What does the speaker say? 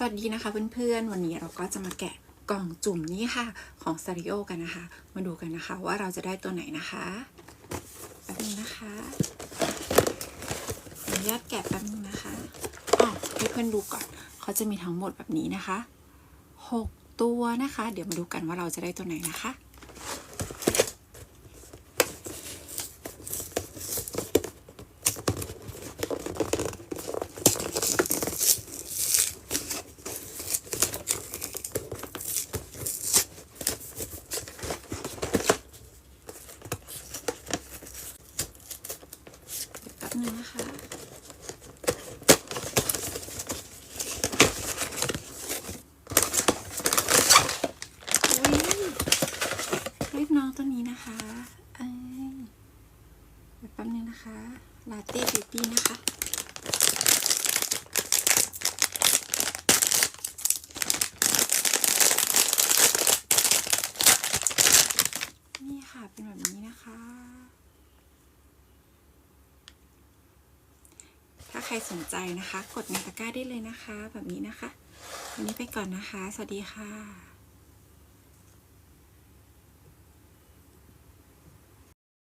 สวัสดีนะคะเพื่อนๆ วันนี้เราก็จะมาแกะกล่องจุ่มนี้ค่ะของซาริโอกันนะคะ มาดูกันนะคะว่าเราจะได้ตัวไหนนะคะแป๊บนึงนะคะขออนุญาตแกะแป๊บนึงนะคะอ๋อให้เพื่อนดูก่อนเขาจะมีทั้งหมดแบบนี้นะคะหกตัวนะคะ เดี๋ยวมาดูกันว่าเราจะได้ตัวไหนนะคะ นึงนะคะ รียกน้องตัวนี้นะคะเอ้ยเดี๋ยวแป๊บนึงนะคะ ลาเต้บิวตี้นะคะนี่ค่ะ เป็นแบบนี้นะคะ ถ้า ใครสนใจนะคะ กดในตะกร้าได้เลยนะคะ แบบนี้นะคะ วันนี้ไปก่อนนะคะ สวัสดีค่ะ